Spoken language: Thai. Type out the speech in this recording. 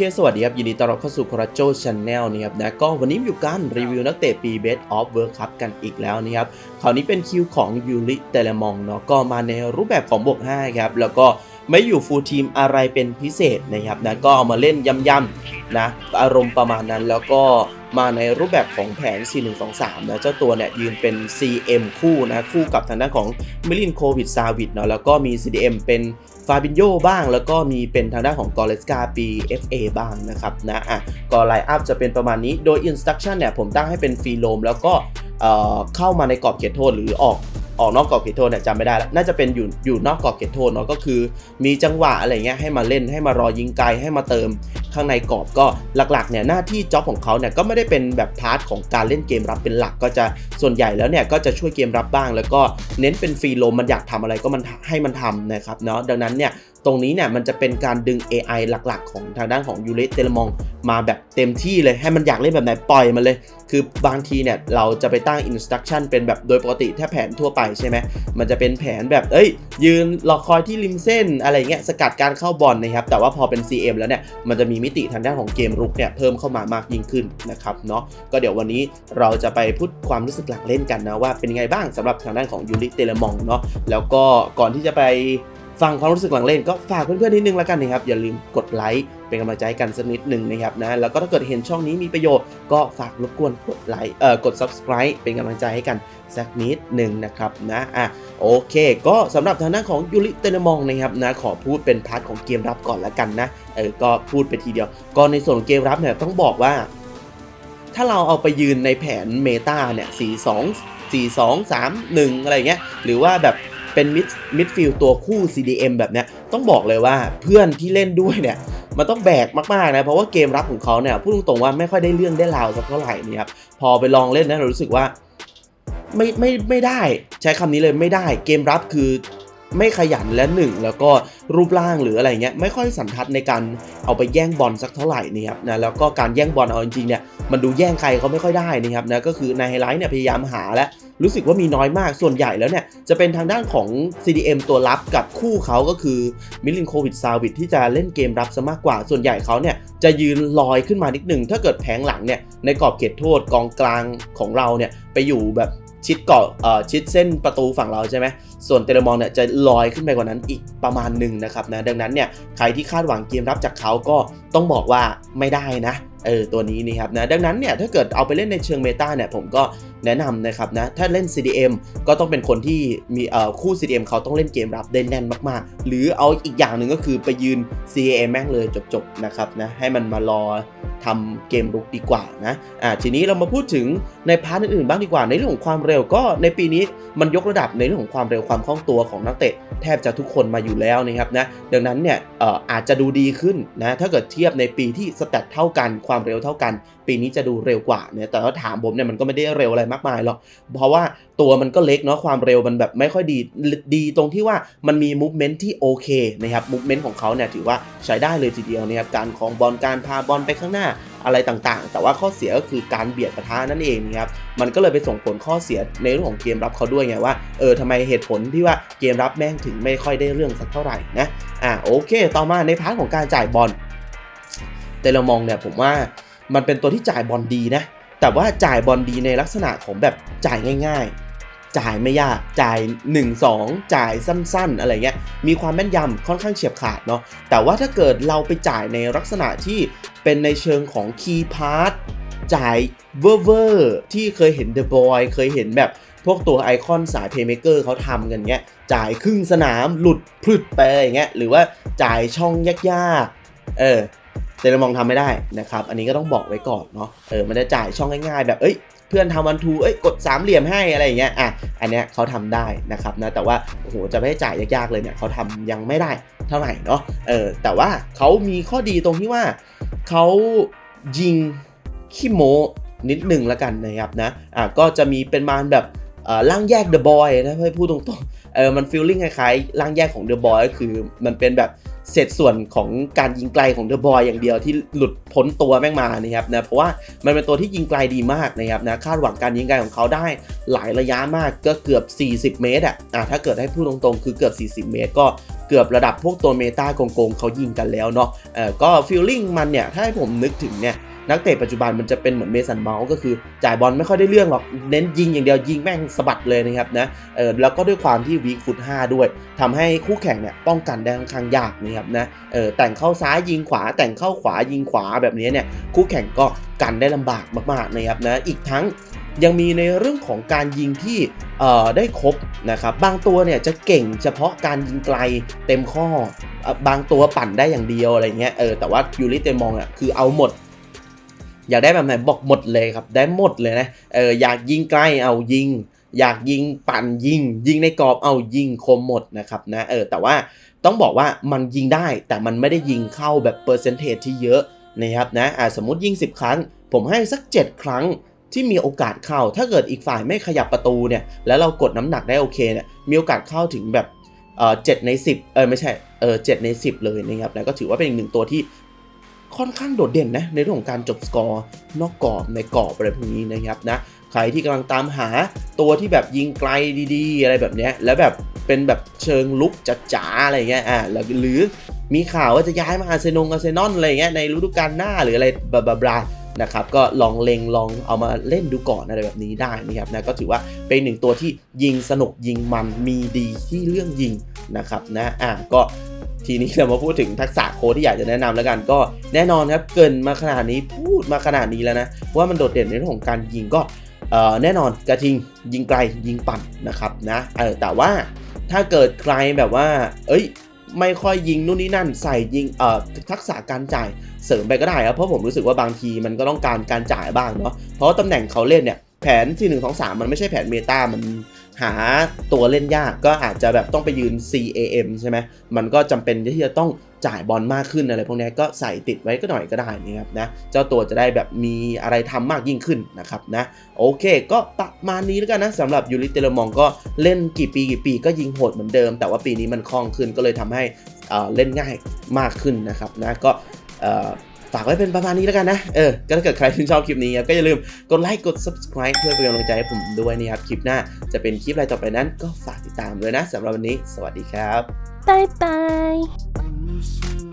เค สวัสดีครับ ยินดีต้อนรับเข้าสู่ค o ราโจช n แนลนะครับนะก็วันนี้อยู่กันรีวิวนักเตะปี Best of World Cup กันอีกแล้วนะครับคราวนี้เป็นคิวของยูริเตเลมองเนาะก็มาในรูปแบบของบวก5ครับ แล้วก็ไม่อยู่ฟูลทีมอะไรเป็นพิเศษนะครับนะก็เอามาเล่นย่ำๆนะ อารมณ์ประมาณนั้นแล้วก็มาในรูปแบบของแผน 4123 นะเจ้าตัวเนี่ยยืนเป็น CM คู่นะ คู่กับทางด้านของมิลินโควิดซาวิดเนาะแล้วก็มี CDM เป็น ฟาบินโยบ้าง แล้วก็มีเป็นทางด้านของกอเลสกาปี FA บ้างนะครับนะอะก็ไลน์อัพจะเป็นประมาณนี้โดยอินสตั c t i o n เนี่ยผมตั้งให้เป็นฟรีโลมแล้วก็เอ่อเข้ามาในกรอบเขตโทษหรือออก ออกนอกกรอบเขตโทษเนี่ยจำไม่ได้แล้วน่าจะเป็นอยู่อยู่นอกกรอบเขตโทษเนาะก็คือ มีจังหวะอะไรเงี้ยให้มาเล่นให้มารอยิงไกลให้มาเติมข้างในกรอบก็หลักๆเนี่ยหน้าที่จ็อบของเขาเนี่ยก็ไม่ได้เป็นแบบพาร์ทของการเล่นเกมรับเป็นหลักก็จะส่วนใหญ่แล้วเนี่ยก็จะช่วยเกมรับบ้าง แล้วก็เน้นเป็นฟรีโลมมันอยากทำอะไรก็มันให้มันทำนะครับเนาะดังนั้นเนี่ย ตรงนี้เนี่ยมันจะเป็นการดึง AI หลักๆ ของทางด้านของยูริเตลมองมาแบบเต็มที่เลยให้มันอยากเล่นแบบไหนปล่อยมันเลย คือบางทีเนี่ยเราจะไปตั้ง instruction เป็นแบบโดยปกติถ้าแผนทั่วไปใช่ไหมมันจะเป็นแผนแบบเอ้ย ยืนรอคอยที่ริมเส้นอะไรเงี้ยสกัดการเข้าบอลนะครับ แต่ว่าพอเป็น CM แล้วเนี่ยมันจะมีมิติทางด้านของเกมรุกเนี่ยเพิ่มเข้ามามากยิ่งขึ้นนะครับเนาะก็เดี๋ยววันนี้เราจะไปพูดความรู้สึกหลังเล่นกันนะว่าเป็นยังไงบ้างสำหรับทางด้านของยูริเตลมองเนาะแล้วก็ก่อนที่จะไป ฟังความรู้สึกหลังเล่นก็ฝากเพื่อนๆนิดนึงแล้วกันนะครับอย่าลืมกดไลค์เป็นกำลังใจกันสักนิดหนึ่งนะครับนะแล้วก็ถ้าเกิดเห็นช่องนี้มีประโยชน์ก็ฝากรบกวนกดไลค์เอ่อกด subscribe เป็นกำลังใจให้กันสักนิดหนึ่งนะครับนะอะโอเค ก็สำหรับทางด้านของยูริเตนมองนะครับนะขอพูดเป็นพาร์ทของเกมรับก่อนละกันนะเออก็พูดไปทีเดียว ก็ในส่วนของเกมรับเนี่ยต้องบอกว่า ถ้าเราเอาไปยืนในแผนเมตาเนี่ย4 2 4 2 3 1อะไรเงี้ยหรือว่าแบบ เป็นมิดมิดฟิลตัวคู่ CDM แบบเนี้ยต้องบอกเลยว่าเพื่อนที่เล่นด้วยเนี่ยมันต้องแบกมากๆนะเพราะว่าเกมรับของเขาเนี่ยพูดตรงๆว่าไม่ค่อยได้เรื่องได้ราวสักเท่าไหร่นี่ครับพอไปลองเล่นนะเรารู้สึกว่าไม่ไม่ไม่ได้ใช้คำนี้เลยไม่ได้เกมรับคือไม่ขยันและหนึ่งแล้วก็รูปร่างหรืออะไรเงี้ยไม่ค่อยสันทัดในการเอาไปแย่งบอลสักเท่าไหร่นี่ครับนะแล้วก็การแย่งบอลเอาจริงๆเนี่ยมันดูแย่งใครเขาไม่ค่อยได้นะครับนะก็คือในไฮไลท์เนี่ยพยายามหาและ รู้สึกว่ามีน้อยมากส่วนใหญ่แล้วเนี่ย จะเป็นทางด้านของ CDM ตัวรับกับคู่เขาก็คือมิลินโควิดซาวิดที่จะเล่นเกมรับซะมากกว่า ส่วนใหญ่เขาเนี่ยจะยืนลอยขึ้นมานิดหนึ่งถ้าเกิดแผงหลังเนี่ยในกรอบเขตโทษกองกลางของเราเนี่ยไปอยู่แบบชิดเกาะเอ่อชิดเส้นประตูฝั่งเราใช่ไหม ส่วนเตเลมองเนี่ยจะลอยขึ้นไปกว่านั้นอีกประมาณหนึ่งนะครับนะ ดังนั้นเนี่ยใครที่คาดหวังเกมรับจากเขาก็ต้องบอกว่าไม่ได้นะ เออตัวนี้นี่ครับนะ ดังนั้นเนี่ยถ้าเกิดเอาไปเล่นในเชิงเมตาเนี่ยผมก็แนะนำนะครับนะถ้าเล่น CDM ก็ต้องเป็นคนที่มีเอ่อคู่ CDM เขาต้องเล่นเกมรับได้แน่นมากๆ หรือเอาอีกอย่างหนึ่งก็คือไปยืน CAM แม่งเลยจบๆนะครับนะให้มันมารอทำเกมรุกดีกว่านะอ่าทีนี้เรามาพูดถึงในพาร์ทอื่นๆบ้างดีกว่าในเรื่องของความเร็วก็ในปีนี้มันยกระดับในเรื่องของความเร็วความคล่องตัวของนักเตะแทบจะทุกคนมาอยู่แล้วนะครับนะดังนั้นเนี่ยเอ่ออาจจะดูดีขึ้นนะถ้าเกิดเทียบในปีที่สแตทเท่ากันความเร็วเท่ากัน ปีนี้จะดูเร็วกว่าเนี่ยแต่ว่าถามผมเนี่ยมันก็ไม่ได้เร็วอะไรมากมายหรอกเพราะว่าตัวมันก็เล็กเนาะความเร็วมันแบบไม่ค่อยดีดีตรงที่ว่ามันมีมูฟเมนต์ที่โอเคนะครับมูฟเมนต์ของเขาเนี่ยถือว่าใช้ได้เลยทีเดียวนะครับการของบอลการพาบอลไปข้างหน้าอะไรต่างๆ แต่ว่าข้อเสียก็คือการเบียดปะทะนั่นเองนะครับ มันก็เลยไปส่งผลข้อเสียในเรื่องของเกมรับเขาด้วยไงว่า เออทำไมเหตุผลที่ว่าเกมรับแม่งถึงไม่ค่อยได้เรื่องสักเท่าไหร่นะ อ่าโอเค ต่อมาในพาร์ทของการจ่ายบอล แต่เรามองเนี่ยผมว่ามันเป็นตัวที่จ่ายบอลดีนะ แต่ว่าจ่ายบอลดีในลักษณะของแบบจ่ายง่าย ๆ จ่ายไม่ยากจ่าย 1 2 จ่ายสั้น ๆ อะไรเงี้ยมีความแม่นยำค่อนข้างเฉียบขาดเนาะแต่ว่าถ้าเกิดเราไปจ่ายในลักษณะที่เป็นในเชิงของคีย์พาร์ทจ่ายเวอร์เวอร์ที่เคยเห็นเดอะบอยเคยเห็นแบบพวกตัวไอคอนสายเพย์เมเกอร์เขาทำกันเงี้ย จ่ายครึ่งสนามหลุดพลึดไปอย่างเงี้ย หรือว่าจ่ายช่องยากๆ เออ เตเลมองทำไม่ได้นะครับ อันนี้ก็ต้องบอกไว้ก่อนเนาะ เออ มันจะจ่ายช่องง่ายๆ แบบ เอ้ย เพื่อนทำวันทู เอ้ย กดสามเหลี่ยมให้อะไรอย่างเงี้ย อะ อันเนี้ยเขาทำได้นะครับนะ แต่ว่า โอ้โห จะไม่ให้จ่ายยากๆเลยเนี่ยเขาทำยังไม่ได้เท่าไหร่เนาะ เออ แต่ว่าเขามีข้อดีตรงที่ว่าเขายิงขี้โมนิดหนึ่งล้วกันนะครับนะ อะ ก็จะมีเป็นมานแบบเอ่อร่างแยกเดอะบอยนะให้พูดตรงๆ เออ มันฟีลลิ่งคล้ายๆร่างแยกของเดอะบอยก็คือมันเป็นแบบ เศษส่วนของการยิงไกลของเดอะบอยอย่างเดียวที่หลุดพ้นตัวแม่งมานะครับนะเพราะว่ามันเป็นตัวที่ยิงไกลดีมากนะครับนะคาดหวังการยิงไกลของเขาได้หลายระยะมากก็เกือบ 40 เมตรอะอะถ้าเกิดให้พูดตรงๆ คือเกือบ 40 เมตร ก็เกือบระดับพวกตัวเมตาโกงๆเขายิงกันแล้วเนาะเออก็ฟีลลิ่งมันเนี่ยถ้าให้ผมนึกถึงเนี่ย นักเตะปัจจุบันมันจะเป็นเหมือนเมสันเมาส์ก็คือจ่ายบอลไม่ค่อยได้เรื่องหรอก เน้นยิงอย่างเดียวยิงแม่งสะบัดเลยนะครับนะเออแล้วก็ด้วยความที่วีคฟุต5ด้วยทำให้คู่แข่งเนี่ยป้องกันได้ค่อนข้างยากนะครับนะเออแต่งเข้าซ้ายยิงขวา แต่งเข้าขวายิงขวาแบบนี้เนี่ยคู่แข่งก็กันได้ลำบากมากๆนะครับนะอีกทั้งยังมีในเรื่องของการยิงที่เอ่อได้ครบนะครับ บางตัวเนี่ยจะเก่งเฉพาะการยิงไกลเต็มข้ออบางตัวปั่นได้อย่างเดียวอะไรเงี้ย เออ แต่ว่ายูริเตมองอะคือเอาหมด อยากได้แบบไหนบอกหมดเลยครับ ได้หมดเลยนะ เอออยากยิงใกล้เอายิง อยากยิงปั่นยิง ยิงในกรอบเอายิงคมหมดนะครับนะ เออแต่ว่าต้องบอกว่ามันยิงได้แต่มันไม่ได้ยิงเข้าแบบเปอร์เซนเทจที่เยอะนะครับนะอ่าสมมติยิง 10 ครั้ง ผมให้สัก 7 ครั้งที่มีโอกาสเข้า ถ้าเกิดอีกฝ่ายไม่ขยับประตูเนี่ย แล้วเรากดน้ำหนักได้โอเคเนี่ย มีโอกาสเข้าถึงแบบเออเจ็ดใน 10 เออไม่ใช่ เออเจ็ดใน 10 เลยนะครับ แล้วก็ถือว่าเป็นอีกหนึ่งตัวที่ ค่อนข้างโดดเด่นนะในเรื่องของการจบสกอร์นอกกรอบในกรอบอะไรพวกนี้นะครับนะใครที่กำลังตามหาตัวที่แบบยิงไกลดีๆ อะไรแบบนี้แล้วแบบเป็นแบบเชิงลุกจ๋าๆอะไรเงี้ยอ่าหรือมีข่าวว่าจะย้ายมาอาร์เซนงอาร์เซนอลอะไรเงี้ยในฤดูกาลหน้าหรืออะไรบลาบลาบลานะครับก็ลองเลงลองเอามาเล่นดูก่อนอะไรแบบนี้ได้นะครับนะก็ถือว่าเป็นหนึ่งตัวที่ยิงสนุกยิงมันมีดีที่เรื่องยิงนะครับนะอ่าก็ ทีนี้เรามาพูดถึงทักษะโค้ดที่อยากจะแนะนำแล้วกันก็แน่นอนครับ เกินมาขนาดนี้พูดมาขนาดนี้แล้วนะว่ามันโดดเด่นในเรื่องของการยิงก็แน่นอนกระทิงยิงไกลยิงปั่นนะครับนะเออแต่ว่าถ้าเกิดใครแบบว่า เอ้ย ไม่ค่อยยิงนู่นนี่นั่นใส่ยิงเอ่อทักษะการจ่ายเสริมไปก็ได้ครับเพราะผมรู้สึกว่าบางทีมันก็ต้องการการจ่ายบ้างเนาะเพราะตำแหน่งเขาเล่นเนี่ย แผนที่1 2 3มันไม่ใช่แผนเมตามันหาตัวเล่นยากก็อาจจะแบบต้องไปยืน CAM ใช่ไหมมันก็จำเป็นที่จะต้องจ่ายบอลมากขึ้นอะไรพวกนี้ก็ใส่ติดไว้ก็หน่อยก็ได้นะครับนะ เจ้าตัวจะได้แบบมีอะไรทำมากยิ่งขึ้นนะครับนะ โอเค ก็ประมาณนี้แล้วกันนะสำหรับยูริเตลมองก็เล่นกี่ปีกี่ปีก็ยิงโหดเหมือนเดิม แต่ว่าปีนี้มันคล่องขึ้นก็เลยทำให้เอ่อเล่นง่ายมากขึ้นนะครับนะก็ ฝากไว้เป็นประมาณนี้แล้วกันนะ เออ ก็ถ้าเกิดใครชื่นชอบคลิปนี้ครับ ก็อย่าลืมกดไลค์ กด subscribe เพื่อเป็นกำลังใจให้ผมด้วยนะครับ คลิปหน้าจะเป็นคลิปอะไรต่อไปนั้น ก็ฝากติดตามเลยนะสำหรับวันนี้ สวัสดีครับ บ๊。ายบาย